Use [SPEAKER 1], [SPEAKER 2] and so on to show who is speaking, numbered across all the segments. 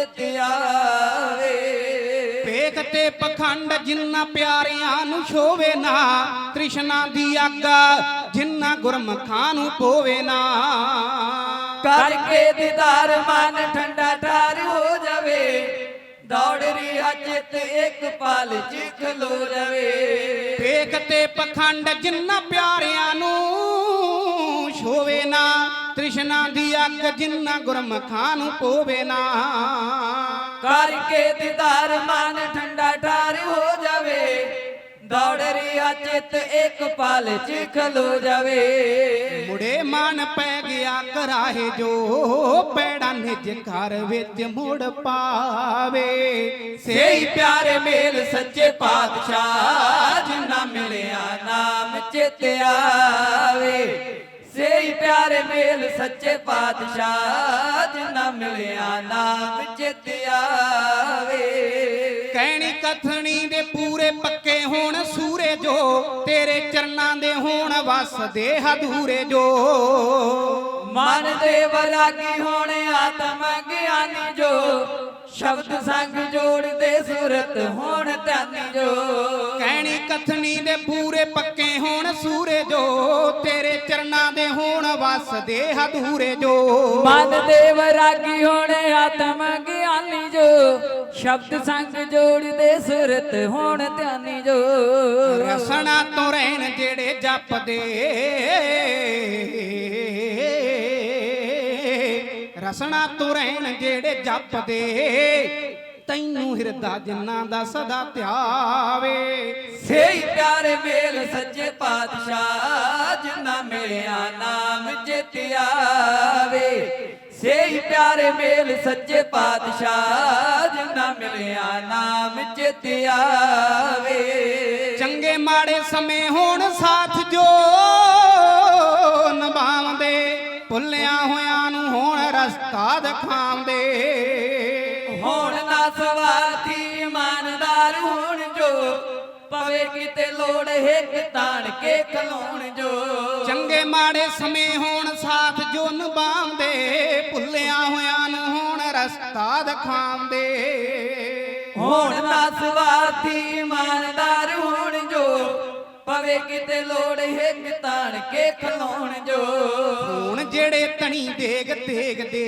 [SPEAKER 1] ਚਿਤ ਆਵੇ
[SPEAKER 2] ਤੇ ਪਖੰਡ ਜਿੰਨਾ ਪਿਆਰਿਆਂ ਨੂੰ ਛੋਵੇ ਨਾ ਤ੍ਰਿਸ਼ਨਾ ਦੀ ਅੱਗ ਜਿੰਨਾ ਗੁਰਮਖਾਂ ਨੂੰ ਪੋਵੇ ਨਾ।
[SPEAKER 1] ਕਰਕੇ ਦੀਦਾਰ ਮਨ ਠੰਡਾ ਠਾਰ ਹੋ ਜਾਵੇ ਦੌੜ ਰਿਹਾ ਚਿਤ ਇੱਕ ਪਲ ਚ ਖਲੋ ਜਾਵੇ।
[SPEAKER 2] ਵੇਖ ਤੇ ਪਖੰਡ ਜਿੰਨਾ ਪਿਆਰਿਆਂ ਤ੍ਰਿਸ਼ਨਾ ਦੀ ਅੱਗ ਜਿੰਨਾ ਗੁਰਮਖਾਂ ਨੂੰ ਪੋਵੇ ਨਾ।
[SPEAKER 1] ਕਰਕੇ ਦੀਦਾਰ ਮਨ ਠੰਡਾ ਠਾਰ ਹੋ ਜਾਵੇ। ਦੌੜ ਰਿਹਾ ਚਿਤ ਇੱਕ ਪਲ ਚ ਖਲੋ ਜਾਵੇ।
[SPEAKER 2] ਮੁੜੇ ਮਨ ਪੈ ਗਿਆ ਕਰਾਹੇ ਜੋ ਪੈੜਾ ਨਿਜ ਘਰ ਵਿੱਚ ਮੁੜ ਪਾਵੇ।
[SPEAKER 1] ਸਹੀ ਪਿਆਰੇ ਮੇਲ ਸੱਚੇ ਪਾਤਸ਼ਾਹ ਜਿਨ੍ਹਾਂ ਮਿਲਿਆ ਨਾਮ ਚਿਤ ਆਵੇ। ਸਹੀ ਪਿਆਰੇ ਮੇਲ ਸੱਚੇ ਪਾਤਸ਼ਾਹ ਜਿਨ੍ਹਾਂ ਮਿਲਿਆ ਨਾਮ ਚਿਤ ਆਵੇ
[SPEAKER 2] ਕਹਿਣੀ ਕਥਣੀ ਦੇ ਪੂਰੇ ਪੱਕੇ ਹੋਣ ਸੂਰੇ ਜੋ ਤੇਰੇ ਚਰਨਾਂ ਦੇ ਹੋਣ ਵਸਦੇ ਹਦੂਰੇ ਜੋ।
[SPEAKER 1] ਮਨ ਦੇ ਵਰਾਗੀ ਹੋਣ ਆਤਮ ਗਿਆਨੀ ਜੋ ਸ਼ਬਦ ਸੰਗ ਜੋੜਦੇ ਸੁਰਤ ਹੋਣ ਧਿਆਨੀ ਜੋ।
[SPEAKER 2] ਕਥਣੀ ਦੇ ਪੂਰੇ ਪੱਕੇ ਹੋਣ ਸੂਰੇ ਜੋ ਤੇਰੇ ਚਰਨਾਂ ਦੇ ਹੋਣ ਵਸਦੇ ਹਦੂਰੇ ਜੋ।
[SPEAKER 1] ਮਨ ਦੇ ਵਰਾਗੀ ਹੋਣ ਆਤਮ ਗਿਆਨੀ ਜੋ ਸ਼ਬਦ ਸੰਗ ਜੋੜਦੇ ਸੁਰਤ ਹੋਣ ਧਿਆਨੀ ਜੋ।
[SPEAKER 2] ਰਸਣਾ ਤੋਂ ਰਹਿਣ ਜਿਹੜੇ ਜਪਦੇ ਰਸਣਾ ਤੋਂ ਰਹਿਣ ਜਿਹੜੇ ਜਪਦੇ ਤੈਨੂੰ ਹਿਰਦਾ ਜਿਨ੍ਹਾਂ ਦਾ ਸਦਾ ਧਿਆਵੇ
[SPEAKER 1] ਮੇਲ ਸੱਚੇ ਪਾਤਸ਼ਾਹ ਜਿਨ੍ਹਾਂ ਮਿਲਿਆ ਨਾਮ ਚਿਤ ਆਵੇ। ਸਹੀ ਪਿਆਰੇ ਮੇਲ ਸੱਚੇ ਪਾਤਸ਼ਾਹ ਜਿਨ੍ਹਾਂ ਮਿਲਿਆ ਨਾਮ ਚਿਤ ਆਵੇ।
[SPEAKER 2] ਚੰਗੇ ਮਾੜੇ ਸਮੇਂ ਹੋਣ ਸਾਥ ਜੋ ਨਿਭਾਉਂਦੇ ਭੁੱਲਿਆ ਹੋਇਆਂ ਨੂੰ ਹੋਣ ਰਸਤਾ ਦਿਖਾਉਂਦੇ।
[SPEAKER 1] ਹੁਣ ਨਾ ਸਵਾਰਥੀ ਇਮਾਨਦਾਰ ਹੋਣ ਜੋ ਪਵੇ ਕਿਤੇ ਲੋੜ ਹਿੱਕ ਤਾਣ ਕੇ ਖਲੋਣ ਜੋ।
[SPEAKER 2] ਚੰਗੇ ਮਾੜੇ ਸਮੇਂ ਹੋਣ ਸਾਥ ਜੋ ਨਿਭਾਉਂਦੇ ਭੁੱਲਿਆ ਹੋਇਆਂ ਨੂੰ ਹੋਣ ਰਸਤਾ ਦਿਖਾਉਂਦੇ
[SPEAKER 1] ਹੁਣ ਨਾ ਸਵਾਰਥੀ ਇਮਾਨਦਾਰ ਹੋਣ ਪਵੇ ਕਿਤੇ ਲੋੜ ਹਿੱਕ ਤਾਣ ਕੇ ਖਲੋਣ ਜੋ।
[SPEAKER 2] ਹੁਣ ਜਿਹੜੇ ਤਣੀ ਦੇਗ ਦੇਖਦੇ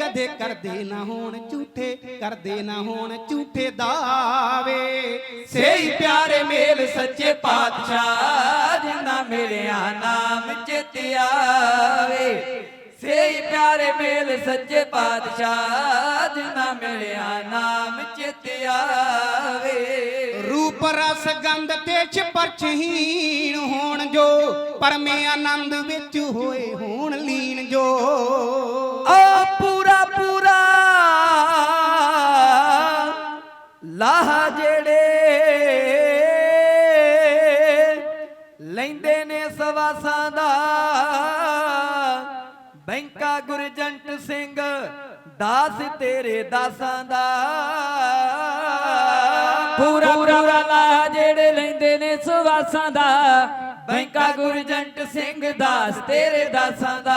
[SPEAKER 2] ਕਦੇ ਕਰਦੇ ਨਾ ਹੋਣ ਝੂਠੇ ਕਰਦੇ ਨਾ ਹੋਣ ਝੂਠੇ ਦਾਵੇ
[SPEAKER 1] ਸਹੀ ਪਿਆਰੇ ਮੇਲ ਸੱਚੇ ਪਾਤਸ਼ਾਹ ਜਿਨ੍ਹਾਂ ਮਿਲਿਆ ਨਾਮ ਚਿਤ ਆਵੇ। ਸਹੀ ਪਿਆਰੇ ਮੇਲ ਸੱਚੇ ਪਾਤਸ਼ਾਹ ਜਿਨ੍ਹਾਂ ਮਿਲਿਆ ਨਾਮ ਚਿਤ ਆਵੇ।
[SPEAKER 2] ਰੂਪ ਰਸ ਗੰਧ ਤੇ ਛਪਰਛਹੀਣ ਹੋਣ ਜੋ ਪਰਮੇ ਆਨੰਦ ਵਿੱਚ ਹੋਏ ਹੋਣ ਲੀਨ ਜੋ।
[SPEAKER 1] ਆ ਪੂਰਾ ਪੂਰਾ ਲਾਹ ਜਿਹੜੇ ਲੈਂਦੇ ਨੇ ਸਵਾਸਾਂ ਦਾ ਬੈਂਕਾ ਗੁਰਜੰਟ ਸਿੰਘ ਦਾਸ ਤੇਰੇ ਦਾਸਾਂ ਦਾ। ਪੂਰਾ ਪੂਰਾ ਲਾਹ ਜਿਹੜੇ ਲੈਂਦੇ ਨੇ ਸਵਾਸਾਂ ਦਾ। ਬੈਂਕਾ ਗੁਰਜੰਟ ਸਿੰਘ ਦਾਸ ਤੇਰੇ ਦਾਸਾਂ ਦਾ।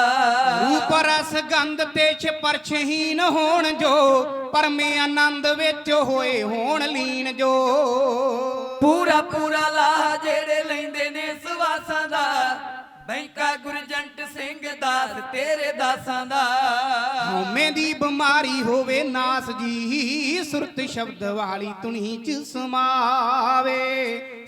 [SPEAKER 2] ਰੂਪ ਰਸ ਗੰਧ ਤੇ ਛਪਰਛਹੀਣ ਹੋਣ ਜੋ ਪਰਮੇ ਆਨੰਦ ਵਿੱਚ ਹੋਏ ਹੋਣ ਲੀਨ ਜੋ।
[SPEAKER 1] ਪੂਰਾ ਪੂਰਾ ਲਾਹ ਜਿਹੜੇ ਲੈਂਦੇ ਨੇ ਸਵਾਸਾਂ ਦਾ। ਬੈਂਕਾ ਗੁਰਜੰਟ ਸਿੰਘ ਦਾਸ ਤੇਰੇ ਦਾਸਾਂ ਦਾ।
[SPEAKER 2] ਹਉਮੈ ਦੀ ਬਿਮਾਰੀ ਹੋਵੇ ਨਾਸ ਜੀ ਸੁਰਤ ਸ਼ਬਦ ਵਾਲੀ ਤੁਣੀ ਚ ਸਮਾਵੇ।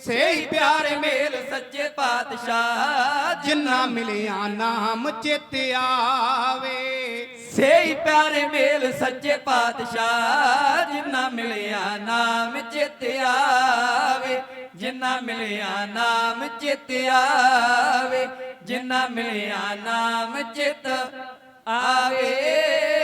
[SPEAKER 1] ਸਹੀ ਪਿਆਰੇ ਮੇਲ ਸੱਚੇ ਪਾਤਸ਼ਾਹ
[SPEAKER 2] ਜਿੰਨਾ ਮਿਲਿਆ ਨਾਮ ਚਿਤ ਆਵੇ।
[SPEAKER 1] ਸਹੀ ਪਿਆਰੇ ਮੇਲ ਸੱਚੇ ਪਾਤਸ਼ਾਹ ਜਿਨ੍ਹਾਂ ਮਿਲਿਆ ਨਾਮ ਚਿਤ ਆਵੇ। ਜਿਨ੍ਹਾਂ ਮਿਲਿਆ ਨਾਮ ਚਿਤ ਆਵੇ ਜਿਨ੍ਹਾਂ ਮਿਲਿਆ ਨਾਮ ਚਿਤ ਆਵੇ।